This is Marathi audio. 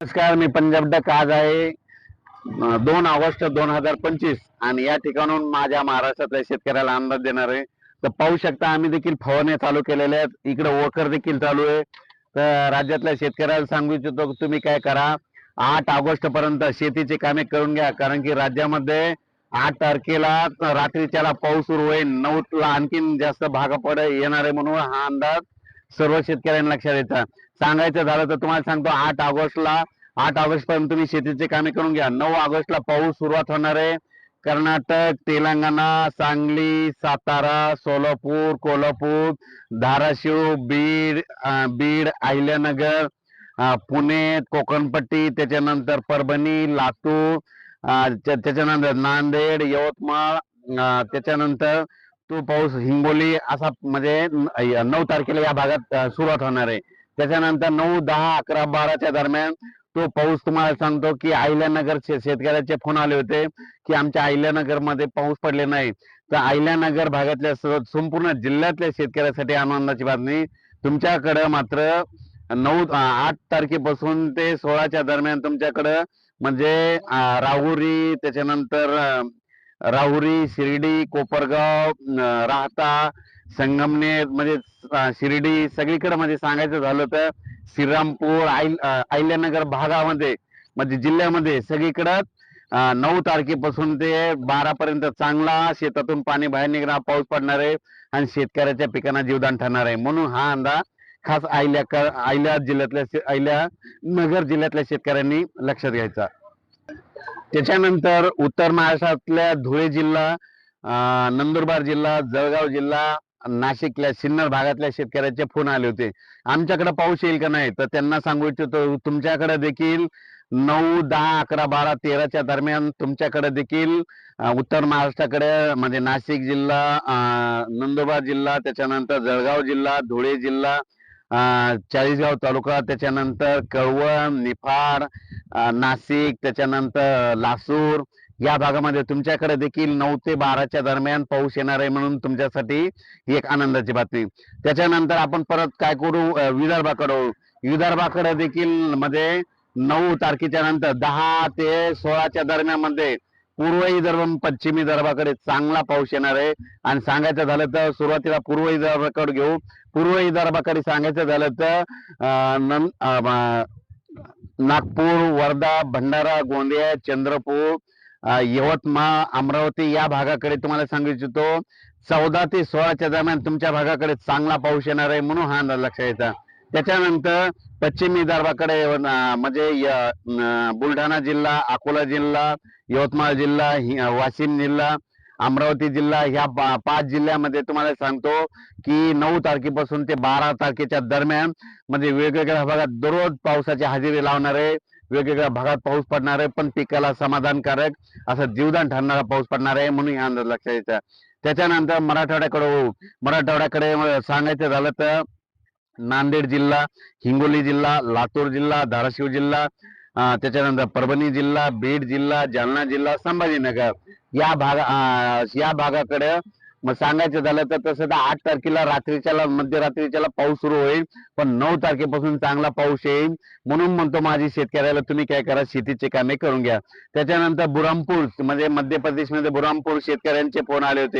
नमस्कार मी पंजाब डक. आज आहे दोन ऑगस्ट दोन हजार पंचवीस. आणि या ठिकाणून माझ्या महाराष्ट्रातल्या शेतकऱ्याला अंदाज देणार आहे. तर पाहू शकता आम्ही देखील फवारण्या चालू केलेल्या आहेत. इकडे वखर देखील चालू आहे. तर राज्यातल्या शेतकऱ्याला सांगू इच्छितो तुम्ही काय करा आठ ऑगस्ट पर्यंत शेतीची कामे करून घ्या. कारण की राज्यामध्ये आठ तारखेला रात्रीच्याला पाऊस सुरू होईल. नऊला आणखीन जास्त भाग पड येणार आहे म्हणून हा अंदाज सर्व शेतकऱ्यांना लक्षात येतं. सांगायचं झालं तर तुम्हाला सांगतो आठ ऑगस्टला आठ ऑगस्ट पर्यंत तुम्ही शेतीचे कामे करून घ्या. नऊ ऑगस्टला पाऊस सुरुवात होणार आहे. कर्नाटक तेलंगणा सांगली सातारा सोलापूर कोल्हापूर धाराशिव बीड बीड अहिल्यानगर पुणे कोकणपट्टी त्याच्यानंतर परभणी लातूर त्याच्यानंतर नांदेड यवतमाळ त्याच्यानंतर तो पाऊस हिंगोली असा म्हणजे नऊ तारखेला या भागात सुरुवात होणार आहे. त्याच्यानंतर नऊ दहा अकरा बाराच्या दरम्यान तो पाऊस तुम्हाला सांगतो की अहिल्यानगर शेतकऱ्याचे फोन आले होते की आमच्या आहिल्यानगरमध्ये पाऊस पडले नाही. तर अहिल्यानगर भागातल्या संपूर्ण जिल्ह्यातल्या शेतकऱ्यासाठी आनंदाची बातमी. तुमच्याकडं मात्र नऊ आठ तारखेपासून ते सोळाच्या दरम्यान तुमच्याकडं म्हणजे राहुरी त्याच्यानंतर राहुरी शिर्डी कोपरगाव राहता संगमनेर म्हणजे शिर्डी सगळीकडे म्हणजे सांगायचं झालं तर श्रीरामपूर आईल अहिल्यानगर भागामध्ये म्हणजे जिल्ह्यामध्ये सगळीकडं नऊ तारखेपासून ते बारा पर्यंत चांगला शेतातून पाणी बाहेर निघणार पाऊस पडणार आहे आणि शेतकऱ्याच्या पिकांना जीवदान ठरणार आहे. म्हणून हा अंदाज खास आयल्या अहिल्या जिल्ह्यातल्या अहिल्या नगर जिल्ह्यातल्या शेतकऱ्यांनी लक्षात घ्यायचा. त्याच्यानंतर उत्तर महाराष्ट्रातल्या धुळे जिल्हा नंदुरबार जिल्हा जळगाव जिल्हा नाशिकल्या सिन्नर भागातल्या शेतकऱ्याचे फोन आले होते. आमच्याकडे पाऊस येईल का नाही? तर त्यांना सांगू इच्छितो तुमच्याकडे देखील नऊ दहा अकरा बारा तेराच्या दरम्यान तुमच्याकडे देखील उत्तर महाराष्ट्राकडे म्हणजे नाशिक जिल्हा नंदुरबार जिल्हा त्याच्यानंतर जळगाव जिल्हा धुळे जिल्हा चाळीसगाव तालुका त्याच्यानंतर कळवण निफाड नाशिक त्याच्यानंतर लासूर या भागामध्ये तुमच्याकडे देखील नऊ ते बाराच्या दरम्यान पाऊस येणार आहे म्हणून तुमच्यासाठी ही एक आनंदाची बातमी. त्याच्यानंतर आपण परत काय करू? विदर्भाकडं विदर्भाकडे विदर्भाकडे देखील मध्ये नऊ तारखेच्या नंतर दहा ते सोळाच्या दरम्यानमध्ये पूर्व विदर्भ पश्चिम पश्चिमी विदर्भाकडे चांगला पाऊस येणार आहे. आणि सांगायचं झालं तर सुरुवातीला पूर्व विदर्भाकडे घेऊ. पूर्व विदर्भाकडे सांगायचं झालं तर अं, नागपूर वर्धा भंडारा गोंदिया चंद्रपूर यवतमाळ अमरावती या भागाकडे तुम्हाला सांगू इच्छितो. चौदा ते सोळाच्या दरम्यान तुमच्या भागाकडे चांगला पाऊस येणार आहे म्हणून हा अंदाज लक्षात येतात त्याच्यानंतर पश्चिम विदर्भाकडे म्हणजे बुलढाणा जिल्हा अकोला जिल्हा यवतमाळ जिल्हा वाशिम जिल्हा अमरावती जिल्हा ह्या पाच जिल्ह्यामध्ये तुम्हाला सांगतो की नऊ तारखेपासून ते बारा तारखेच्या दरम्यान म्हणजे वेगवेगळ्या भागात दररोज पावसाची हजेरी लावणार आहे वेगवेगळ्या भागात पाऊस पडणार आहे पण पिकाला समाधानकारक असं जीवदान ठरणारा पाऊस पडणार आहे म्हणून हा अंदाज लक्षात यायचा त्याच्यानंतर मराठवाड्याकडे होऊ. मराठवाड्याकडे सांगायचं झालं तर नांदेड जिल्हा हिंगोली जिल्हा लातूर जिल्हा धाराशिव जिल्हा त्याच्यानंतर परभणी जिल्हा बीड जिल्हा जालना जिल्हा संभाजीनगर. या भागा या भागाकडे मग सांगायचं झालं तर तसं तर आठ तारखेला रात्रीच्याला मध्यरात्रीच्याला पाऊस सुरू होईल. पण नऊ तारखेपासून चांगला पाऊस येईल. म्हणून म्हणतो माझी शेतकऱ्याला तुम्ही काय करा शेतीचे कामे करून घ्या. त्याच्यानंतर बुरामपूर म्हणजे मध्य प्रदेशमध्ये बुरामपूर शेतकऱ्यांचे फोन आले होते.